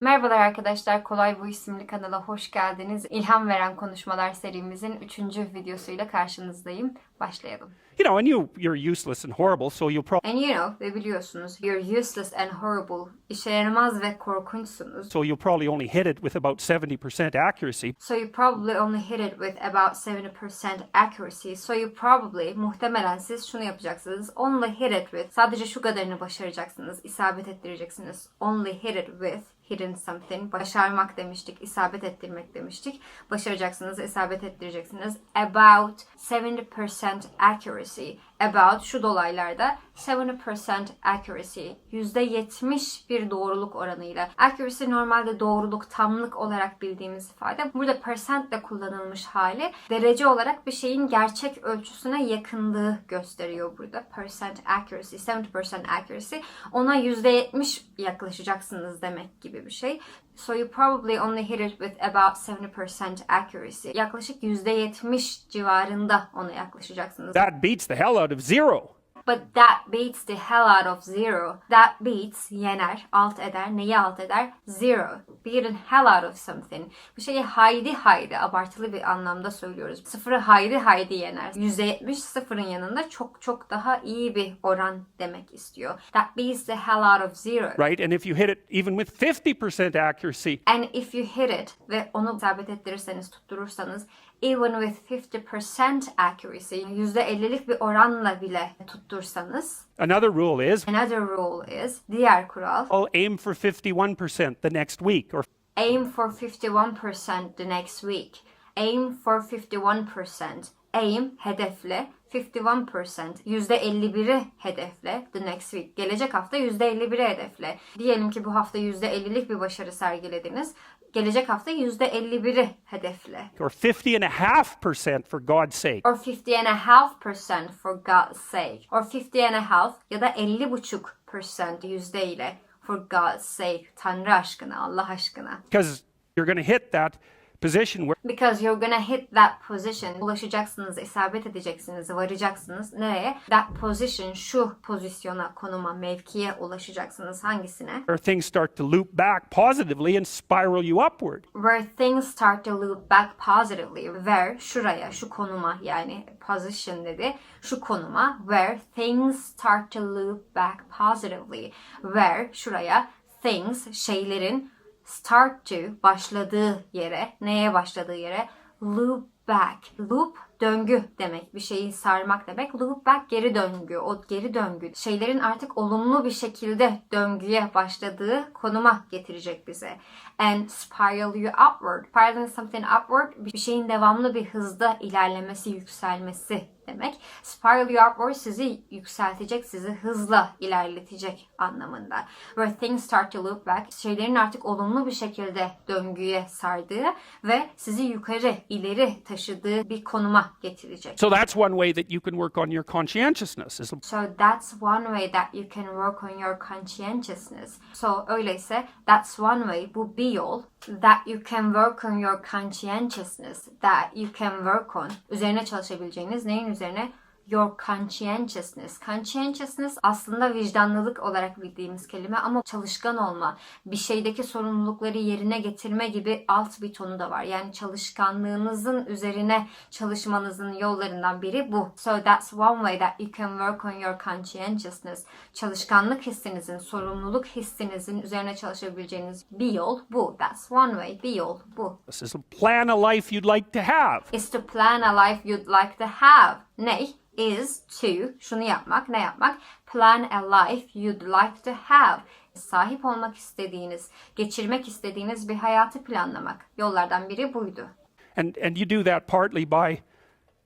Merhabalar arkadaşlar, Kolay Bu isimli kanala hoş geldiniz. İlham veren konuşmalar serimizin 3. videosuyla karşınızdayım. Başlayalım. You know, and you you're useless and horrible, so you'll probably And you know, ve biliyorsunuz, you're useless and horrible, işe yaramaz ve korkunçsunuz. so you'll probably only hit it with about 70% accuracy. So you probably only hit it with about 70% accuracy. So you probably, muhtemelen siz şunu yapacaksınız. Only hit it with, sadece şu kadarını başaracaksınız, isabet ettireceksiniz. Only hit it with, hitting something. Başarmak demiştik, isabet ettirmek demiştik. Başaracaksınız, isabet ettireceksiniz. About 70% accuracy. About şu dolaylarda 70% accuracy. %70 bir doğruluk oranıyla. Accuracy normalde doğruluk, tamlık olarak bildiğimiz ifade. Burada percent de kullanılmış hali. Derece olarak bir şeyin gerçek ölçüsüne yakınlığı gösteriyor burada. Percent accuracy, 70% accuracy. Ona %70 yaklaşacaksınız demek gibi bir şey. So you probably only hit it with about 70% accuracy. Yaklaşık %70 civarında ona yaklaşacaksınız. That beats the hell out of zero. But that beats the hell out of zero. That beats yener, alt eder. Neyi alt eder? Zero. Beating hell out of something. Bir şeyi haydi haydi abartılı bir anlamda söylüyoruz. Sıfırı haydi haydi yener. %70 sıfırın yanında çok çok daha iyi bir oran demek istiyor. That beats the hell out of zero. Right? And if you hit it even with 50% accuracy, And if you hit it ve onu isabet ettirirseniz, tutturursanız even with 50% accuracy, %50'lik bir oranla bile tuttursanız another rule is Another rule is, diğer kural, I'll aim for 51% the next week or aim for 51% the next week. Aim for 51%. Aim, hedefle. 51%. %51'i hedefle. The next week. Gelecek hafta %51'i hedefle. Diyelim ki bu hafta %50'lik bir başarı sergilediniz. Gelecek hafta %51'i hedefle. or 50 and a half percent for God's sake. Or 50 and a half percent for God's sake. Or 50 and a half ya da 50 buçuk percent yüzde ile for God's sake. Tanrı aşkına, Allah aşkına. Because you're going to hit that position Because you're gonna hit that position. Ulaşacaksınız, isabet edeceksiniz, varacaksınız. Nereye? That position, şu pozisyona, konuma, mevkiye ulaşacaksınız. Hangisine? where things start to loop back positively and spiral you upward. Where things start to loop back positively. Where, şuraya, şu konuma yani position dedi. Şu konuma. Where things start to loop back positively. Where, şuraya, things, şeylerin start to, başladığı yere, neye başladığı yere? Loop back. Loop döngü demek. Bir şeyi sarmak demek. Loop back geri döngü. O geri döngü. Şeylerin artık olumlu bir şekilde döngüye başladığı konuma getirecek bize. And spiral you upward. Spiraling something upward bir şeyin devamlı bir hızda ilerlemesi, yükselmesi demek. Spiral you upward sizi yükseltecek, sizi hızla ilerletecek anlamında. Where things start to loop back. Şeylerin artık olumlu bir şekilde döngüye sardığı ve sizi yukarı, ileri taşıdığı bir konuma getirecek. So that's one way that you can work on your conscientiousness. So that's one way that you can work on your conscientiousness. So öyleyse that's one way bu bir yol that you can work on your conscientiousness that you can work on üzerine çalışabileceğiniz neyin üzerine? Your conscientiousness. Conscientiousness aslında vicdanlılık olarak bildiğimiz kelime ama çalışkan olma, bir şeydeki sorumlulukları yerine getirme gibi alt bir tonu da var. Yani çalışkanlığınızın üzerine çalışmanızın yollarından biri bu. So that's one way that you can work on your conscientiousness. Çalışkanlık hissinizin, sorumluluk hissinizin üzerine çalışabileceğiniz bir yol bu. That's one way. Bir yol bu. is plan a life you'd like to have. Is to plan a life you'd like to have. Ne? Is to, şunu yapmak, ne yapmak? Plan a life you'd like to have. Sahip olmak istediğiniz, geçirmek istediğiniz bir hayatı planlamak. Yollardan biri buydu. And and you do that partly by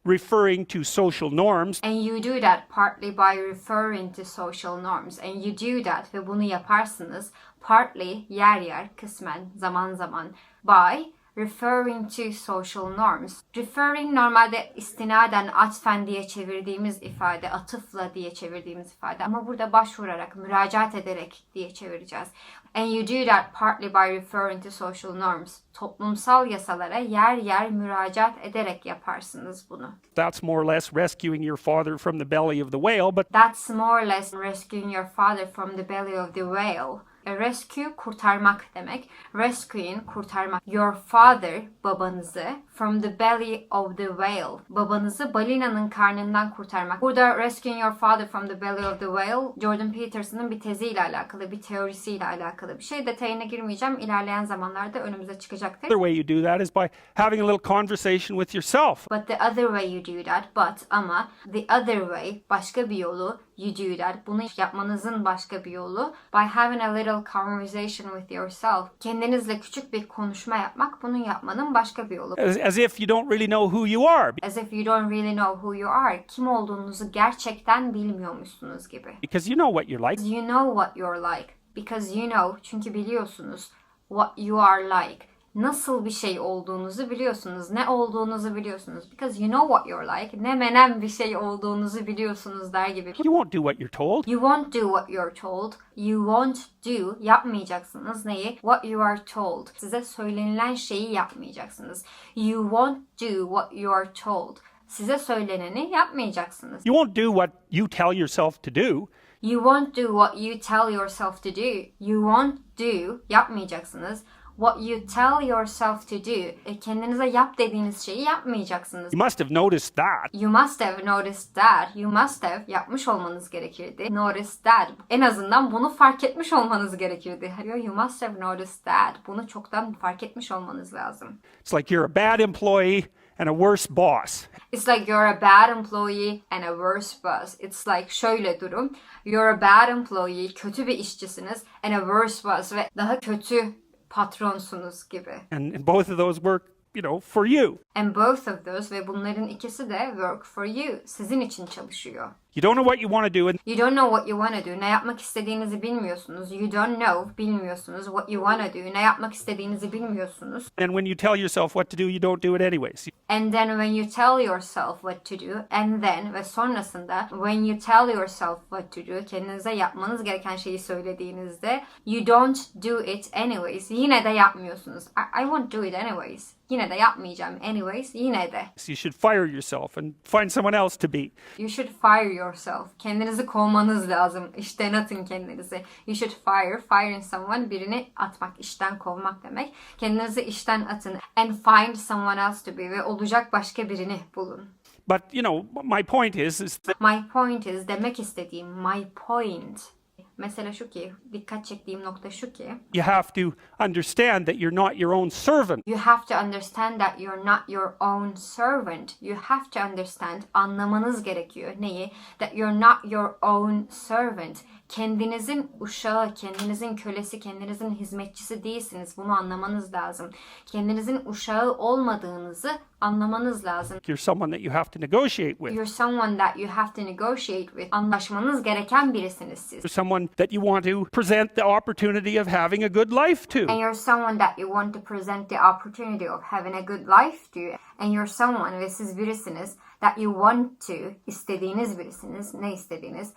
referring to social norms And you do that partly by referring to social norms. And you do that ve bunu yaparsınız partly yer yer, kısmen, zaman zaman by referring to social norms. Referring normalde istinaden, atfen diye çevirdiğimiz ifade, atıfla diye çevirdiğimiz ifade. Ama burada başvurarak, müracaat ederek diye çevireceğiz. And you do that partly by referring to social norms. Toplumsal yasalara yer yer müracaat ederek yaparsınız bunu. that's more or less rescuing your father from the belly of the whale, but That's more or less rescuing your father from the belly of the whale. E, Rescue kurtarmak demek. Rescuing kurtarmak. Your father babanızı from the belly of the whale. Babanızı balinanın karnından kurtarmak. Burada rescuing your father from the belly of the whale Jordan Peterson'ın bir teziyle alakalı, bir teorisiyle alakalı bir şey. Detayına girmeyeceğim. İlerleyen zamanlarda önümüze çıkacaktır. The way you do that is by having a little conversation with yourself. But the other way you do that, but ama the other way başka bir yolu you do that. Bunu yapmanızın başka bir yolu by having a little conversation with yourself. Kendinizle küçük bir konuşma yapmak bunun yapmanın başka bir yolu. As, as if you don't really know who you are. As if you don't really know who you are. Kim olduğunuzu gerçekten bilmiyormuşsunuz gibi. Because you know what you're like. You know what you're like. Because you know çünkü biliyorsunuz what you are like. Nasıl bir şey olduğunuzu biliyorsunuz. Ne olduğunuzu biliyorsunuz. Because you know what you're like. Ne menen bir şey olduğunuzu biliyorsunuz der gibi. You won't do what you're told. You won't do what you're told. You won't do yapmayacaksınız neyi? What you are told. Size söylenilen şeyi yapmayacaksınız. You won't do what you are told. Size söyleneni yapmayacaksınız. You won't do what you tell yourself to do. You won't do what you tell yourself to do. You won't do yapmayacaksınız. What you tell yourself to do. E, kendinize yap dediğiniz şeyi yapmayacaksınız. You must have noticed that. You must have noticed that. You must have yapmış olmanız gerekirdi. Noticed that. En azından bunu fark etmiş olmanız gerekirdi. You must have noticed that. Bunu çoktan fark etmiş olmanız lazım. It's like you're a bad employee and a worse boss. It's like you're a bad employee and a worse boss. It's like şöyle durum. You're a bad employee, kötü bir işçisiniz and a worse boss ve daha kötü patronsunuz gibi. And, both of those work, you know, for you. And both of those ve bunların ikisi de work for you. Sizin için çalışıyor. You don't know what you want to do, and You don't know what you want to do. Ne yapmak istediğinizi bilmiyorsunuz. You don't know, bilmiyorsunuz. What you want to do. Ne yapmak istediğinizi bilmiyorsunuz. and when you tell yourself what to do, you don't do it anyways. And then when you tell yourself what to do, and then ve sonrasında when you tell yourself what to do, kendinize yapmanız gereken şeyi söylediğinizde you don't do it anyways. Yine de yapmıyorsunuz. I, I won't do it anyways. Yine de yapmayacağım anyways. Yine de. You should fire yourself and find someone else to be. You should fire yourself. Kendinizi kovmanız lazım. İşten atın kendinizi. You should fire. Firing someone birini atmak, işten kovmak demek. Kendinizi işten atın. And find someone else to be. Ve olacak başka birini bulun. But you know, my point is, is that My point is demek istediğim my point. Mesela şu ki dikkat çektiğim nokta şu ki you have to understand that you're not your own servant. You have to understand that you're not your own servant. You have to understand anlamanız gerekiyor. Neyi? That you're not your own servant. Kendinizin uşağı, kendinizin kölesi, kendinizin hizmetçisi değilsiniz. Bunu anlamanız lazım. Kendinizin uşağı olmadığınızı anlamanız lazım. You're someone that you have to negotiate with. You're someone that you have to negotiate with. Anlaşmanız gereken birisiniz siz. You're someone that you want to present the opportunity of having a good life to. And you're someone that you want to present the opportunity of having a good life to. And you're someone ve siz birisiniz that you want to, istediğiniz birisiniz. Ne istediğiniz?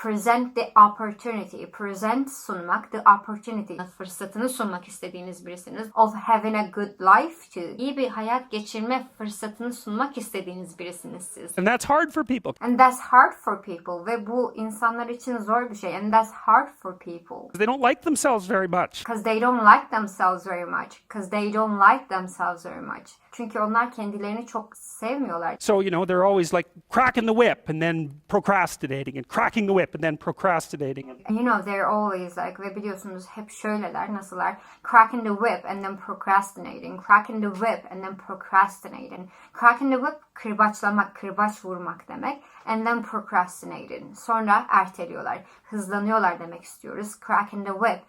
Present the opportunity. Present sunmak, the opportunity. Fırsatını sunmak istediğiniz birisiniz. Of having a good life to. İyi bir hayat geçirme fırsatını sunmak istediğiniz birisiniz siz. And that's hard for people And that's hard for people. Ve bu insanlar için zor bir şey. And that's hard for people. they don't like themselves very much. Because they don't like themselves very much. Because they don't like themselves very much. Çünkü onlar kendilerini çok sevmiyorlar. So, you know, they're always like cracking the whip and then procrastinating and cracking the whip and then procrastinating. And you know they're always like ve biliyorsunuz hep şöyleler nasıllar cracking the whip and then procrastinating cracking the whip and then procrastinating cracking the whip kırbaçlamak kırbaç vurmak demek and then procrastinating sonra erteliyorlar hızlanıyorlar demek istiyoruz cracking the whip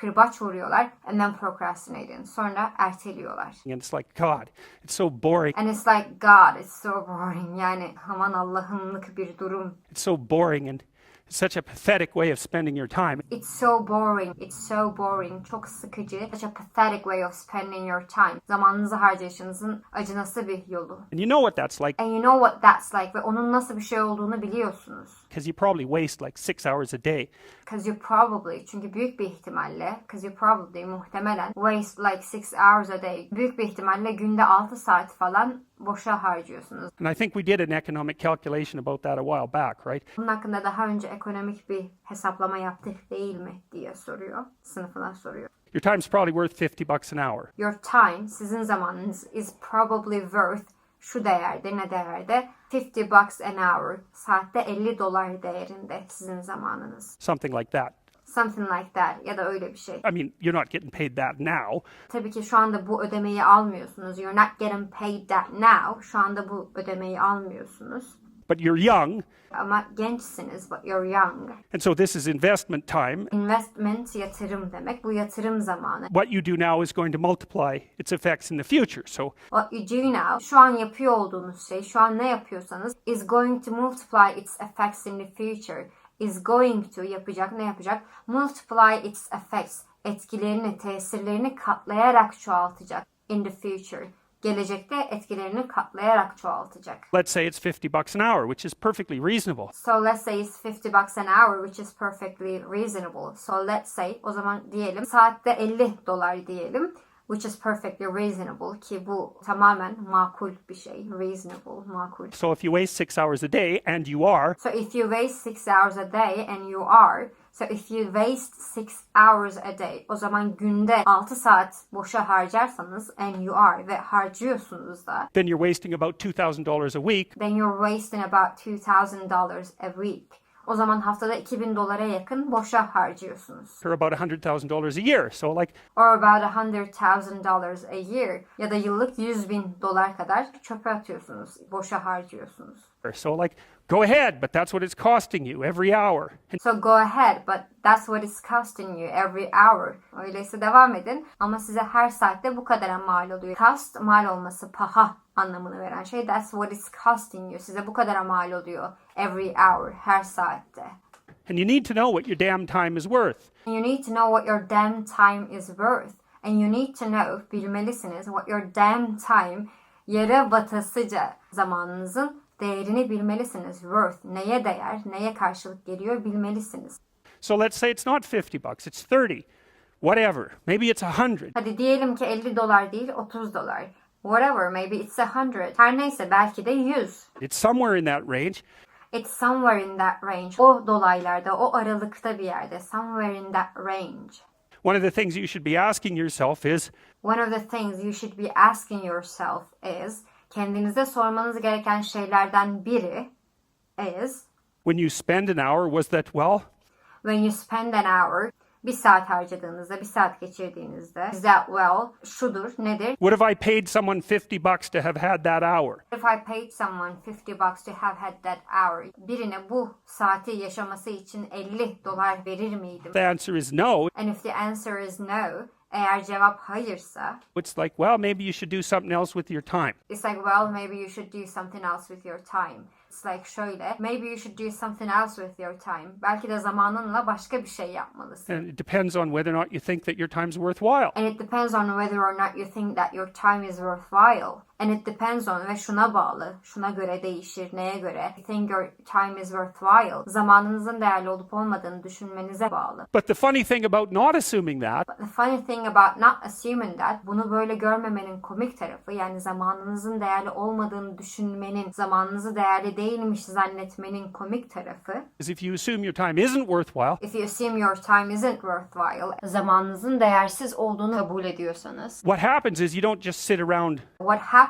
kırbaç vuruyorlar and then procrastinating. Sonra erteliyorlar. And it's like, God, it's so boring. and it's like God it's so boring. Yani aman Allah'ımlık bir durum. It's so boring and such a pathetic way of spending your time. It's so boring. It's so boring. Çok sıkıcı. Such a pathetic way of spending your time. Zamanınızı harcayışınızın acınası bir yolu. And you know what that's like And you know what that's like ve onun nasıl bir şey olduğunu biliyorsunuz. because you probably waste like six hours a day. Because you probably, çünkü büyük bir ihtimalle, because you probably muhtemelen waste like 6 hours a day. Büyük bir ihtimalle günde 6 saat falan boşa harcıyorsunuz. And I think we did an economic calculation about that a while back, right? Bunun hakkında daha önce ekonomik bir hesaplama yaptık değil mi diye soruyor. Sınıfına soruyor. Your time's probably worth 50 bucks an hour. Your time, sizin zamanınız is probably worth şu değerde, ne değerde? 50 bucks an hour. Saatte 50 dolar değerinde sizin zamanınız. Something like that. Something like that ya da öyle bir şey. I mean, you're not getting paid that now, Tabii ki şu anda bu ödemeyi almıyorsunuz. You're not getting paid that now. Şu anda bu ödemeyi almıyorsunuz. but you're young, Ama gençsiniz, but you're young. and so this is investment time. Investment yatırım demek. Bu yatırım zamanı. What you do now is going to multiply its effects in the future. So What you do now, şu an yapıyor olduğunuz şey, şu an ne yapıyorsanız is going to multiply its effects in the future. Is going to yapacak, ne yapacak? Multiply its effects. Etkilerini, tesirlerini katlayarak çoğaltacak in the future. Gelecekte etkilerini katlayarak çoğaltacak. let's say it's 50 bucks an hour, which is perfectly reasonable. So let's say it's 50 bucks an hour which is perfectly reasonable. So let's say o zaman diyelim saatte 50 dolar diyelim which is perfectly reasonable ki bu tamamen makul bir şey. Reasonable, makul. So if you waste six hours a day, and you are, So if you waste 6 hours a day and you are So if you waste 6 hours a day o zaman günde 6 saat boşa harcarsanız and you are ve harcıyorsunuz da then you're wasting about $2,000 a week. then you're wasting about $2,000 a week. O zaman haftada 2000 dolara yakın boşa harcıyorsunuz. or about $100,000 a year. So, like, Or about $100,000 a year. Ya da yıllık 100 bin dolar kadar çöpe atıyorsunuz. Boşa harcıyorsunuz. so like, go ahead, but that's what it's costing you every hour. So go ahead but that's what it's costing you every hour. Öyleyse devam edin ama size her saatte bu kadara mal oluyor. Cost mal olması paha anlamını veren şey. That's what it's costing you. Size bu kadara mal oluyor every hour her saatte. and you need to know what your damn time is worth. You need to know what your damn time is worth. And you need to know, bilmelisiniz, what your damn time, yere batasıca zamanınızın değerini bilmelisiniz. Worth, neye değer, neye karşılık geliyor bilmelisiniz. So let's say it's not 50 bucks, it's 30. Whatever. Maybe it's 100. Hadi diyelim ki 50 dolar değil 30 dolar. Whatever, maybe it's 100. Her neyse belki de 100. It's somewhere in that range. It's somewhere in that range. O dolaylarda, o aralıkta bir yerde. Somewhere in that range. One of the things you should be asking yourself is One of the things you should be asking yourself is kendinize sormanız gereken şeylerden biri is when you spend an hour, was that, well, when you spend an hour bir saat harcadığınızda, bir saat geçirdiğinizde is that well şudur nedir? what if I paid someone 50 bucks to have had that hour? If I paid someone 50 bucks to have had that hour, birine bu saati yaşaması için 50 dolar verir miydim? The answer is no. And if the answer is no, eğer cevap hayırsa, It's like, well, maybe you should do something else with your time. It's like, well, maybe you should do something else with your time. It's like şöyle, maybe you should do something else with your time. Belki de zamanınla başka bir şey yapmalısın. And it depends on whether or not you think that your time's worthwhile. And it depends on whether or not you think that your time is worthwhile. And it depends on ve şuna bağlı, şuna göre değişir, neye göre. You think your time is worthwhile. Zamanınızın değerli olup olmadığını düşünmenize bağlı. But the funny thing about not assuming that But the funny thing about not assuming that, bunu böyle görmemenin komik tarafı, yani zamanınızın değerli olmadığını düşünmenin, zamanınızı değerli değilmiş zannetmenin komik tarafı, is if you assume your time isn't worthwhile, if you assume your time isn't worthwhile, zamanınızın değersiz olduğunu kabul ediyorsanız, what happens is you don't just sit around what happens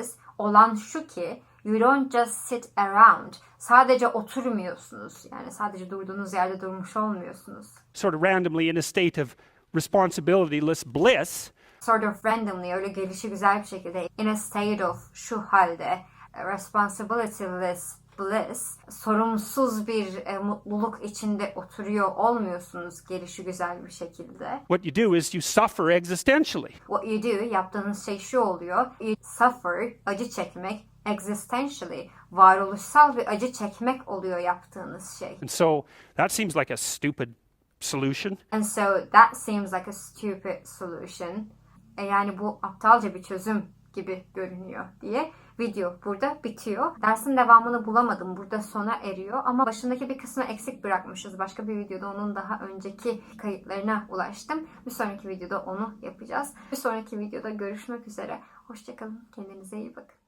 is, olan şu ki, you don't just sit around, sadece oturmuyorsunuz, yani sadece durduğunuz yerde durmuş olmuyorsunuz. sort of randomly in a state of responsibilityless bliss. sort of randomly öyle gelişi güzel bir şekilde in a state of şu halde responsibilityless bliss sorumsuz bir e, mutluluk içinde oturuyor olmuyorsunuz gelişi güzel bir şekilde. What you do is you suffer existentially. What you do yaptığınız şey şu oluyor. You suffer acı çekmek existentially varoluşsal bir acı çekmek oluyor yaptığınız şey. And so that seems like a stupid solution. And so that seems like a stupid solution. E yani bu aptalca bir çözüm gibi görünüyor diye video burada bitiyor. Dersin devamını bulamadım. Burada sona eriyor ama başındaki bir kısmı eksik bırakmışız. Başka bir videoda onun daha önceki kayıtlarına ulaştım. Bir sonraki videoda onu yapacağız. Bir sonraki videoda görüşmek üzere. Hoşçakalın. Kendinize iyi bakın.